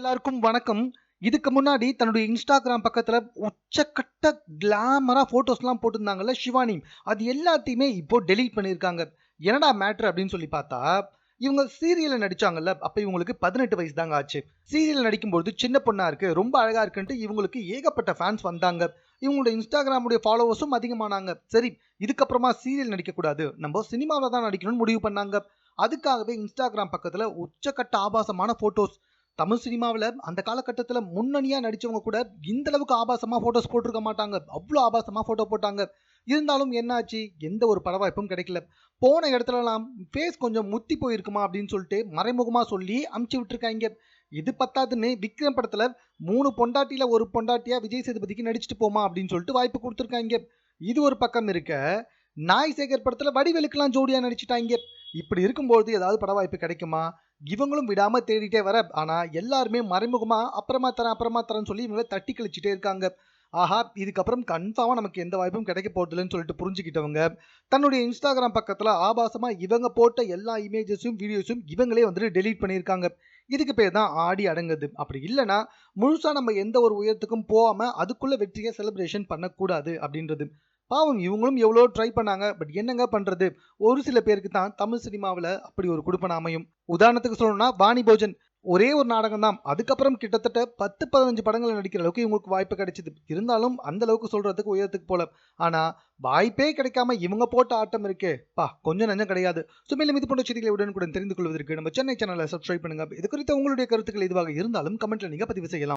எல்லாருக்கும் வணக்கம். இதுக்கு முன்னாடி தன்னுடைய இன்ஸ்டாகிராம் பக்கத்துல உச்சக்கட்ட கிளாமரா ஃபோட்டோஸ்லாம் போட்டிருந்தாங்கல்ல சிவானி அது எல்லாத்தையுமே இப்போ டெலீட் பண்ணியிருக்காங்க. என்னடா மேட்ரு அப்படின்னு சொல்லி பார்த்தா இவங்க சீரியல்ல நடிச்சாங்கல்ல அப்போ இவங்களுக்கு பதினெட்டு வயசு தாங்க ஆச்சு. சீரியல் நடிக்கும்போது சின்ன பொண்ணா இருக்கு ரொம்ப அழகா இருக்குன்ட்டு இவங்களுக்கு ஏகப்பட்ட ஃபேன்ஸ் வந்தாங்க. இவங்களோட இன்ஸ்டாகிராமுடைய ஃபாலோவர்ஸும் அதிகமானாங்க. சரி இதுக்கப்புறமா சீரியல் நடிக்கக்கூடாது. நம்ம சினிமாவில் தான் நடிக்கணும்னு முடிவு பண்ணாங்க. அதுக்காகவே இன்ஸ்டாகிராம் பக்கத்துல உச்சக்கட்ட ஆபாசமான ஃபோட்டோஸ் தமிழ் சினிமாவில் அந்த காலகட்டத்தில் முன்னணியாக நடித்தவங்க கூட இந்த அளவுக்கு ஆபாசமாக ஃபோட்டோஸ் போட்டிருக்க மாட்டாங்க. அவ்வளோ ஆபாசமாக ஃபோட்டோ போட்டாங்க. இருந்தாலும் என்னாச்சு எந்த ஒரு படவாய்ப்பும் கிடைக்கல. போன இடத்துலலாம் ஃபேஸ் கொஞ்சம் முத்தி போயிருக்குமா அப்படின்னு சொல்லிட்டு மறைமுகமாக சொல்லி அமுச்சு விட்டுருக்காங்க. இது பத்தாதுன்னு விக்ரம் படத்தில் மூணு பொண்டாட்டியில் ஒரு பொண்டாட்டியாக விஜய் சேதுபதிக்கு நடிச்சுட்டு போமா அப்படின்னு சொல்லிட்டு வாய்ப்பு கொடுத்துருக்காங்க. இது ஒரு பக்கம் இருக்க நாய் சேகர் படத்தில் வடிவேலுக்கெல்லாம் ஜோடியாக நடிச்சிட்டாங்க. இப்படி இருக்கும்போது ஏதாவது பட வாய்ப்பு கிடைக்குமா? இவங்களும் விடாம தேடிட்டே வர ஆனா எல்லாருமே மறைமுகமா அப்புறமா தரேன் அப்புறமா தரேன்னு சொல்லி இவங்களை தட்டி கழிச்சிட்டே இருக்காங்க. ஆஹா இதுக்கப்புறம் கன்ஃபார்மா நமக்கு எந்த வாய்ப்பும் கிடைக்க போறதில்லைன்னு சொல்லிட்டு புரிஞ்சுக்கிட்டவங்க தன்னுடைய இன்ஸ்டாகிராம் பக்கத்துல ஆபாசமா இவங்க போட்ட எல்லா இமேஜஸும் வீடியோஸும் இவங்களே வந்துட்டு டெலீட் பண்ணியிருக்காங்க. இதுக்கு பேர் தான் ஆடி அடங்குது. அப்படி இல்லைன்னா முழுசா நம்ம எந்த ஒரு உயரத்துக்கும் போகாம அதுக்குள்ள வெற்றியை செலிப்ரேஷன் பண்ணக்கூடாது அப்படின்றது. பாவம் இவங்களும் எவ்வளோ ட்ரை பண்ணாங்க பட் என்னங்க பண்ணுறது ஒரு சில பேருக்கு தான் தமிழ் சினிமாவில் அப்படி ஒரு குடுப்பன அமையும். உதாரணத்துக்கு சொல்லணும்னா வாணி போஜன். ஒரே ஒரு நாடகம் தான். அதுக்கப்புறம் கிட்டத்தட்ட பத்து பதினஞ்சு படங்கள் நடிக்கிற அளவுக்கு இவங்களுக்கு வாய்ப்பு கிடைச்சிது. இருந்தாலும் அந்த அளவுக்கு சொல்றதுக்கு உயரத்துக்கு போல. ஆனா வாய்ப்பே கிடைக்காம இவங்க போட்ட ஆட்டம் இருக்கே. பா கொஞ்சம் நஞ்சம் கிடையாது. ஸோ மீது இது போன்ற செய்திகளை உடனுக்குடன் தெரிந்து கொள்வதற்கு நம்ம சென்னை சேனலை சப்ஸ்கிரைப் பண்ணுங்க. இது குறித்த உங்களுடைய கருத்துக்கள் எதுவாக இருந்தாலும் கமெண்ட்ல நீங்க பதிவு செய்யலாம்.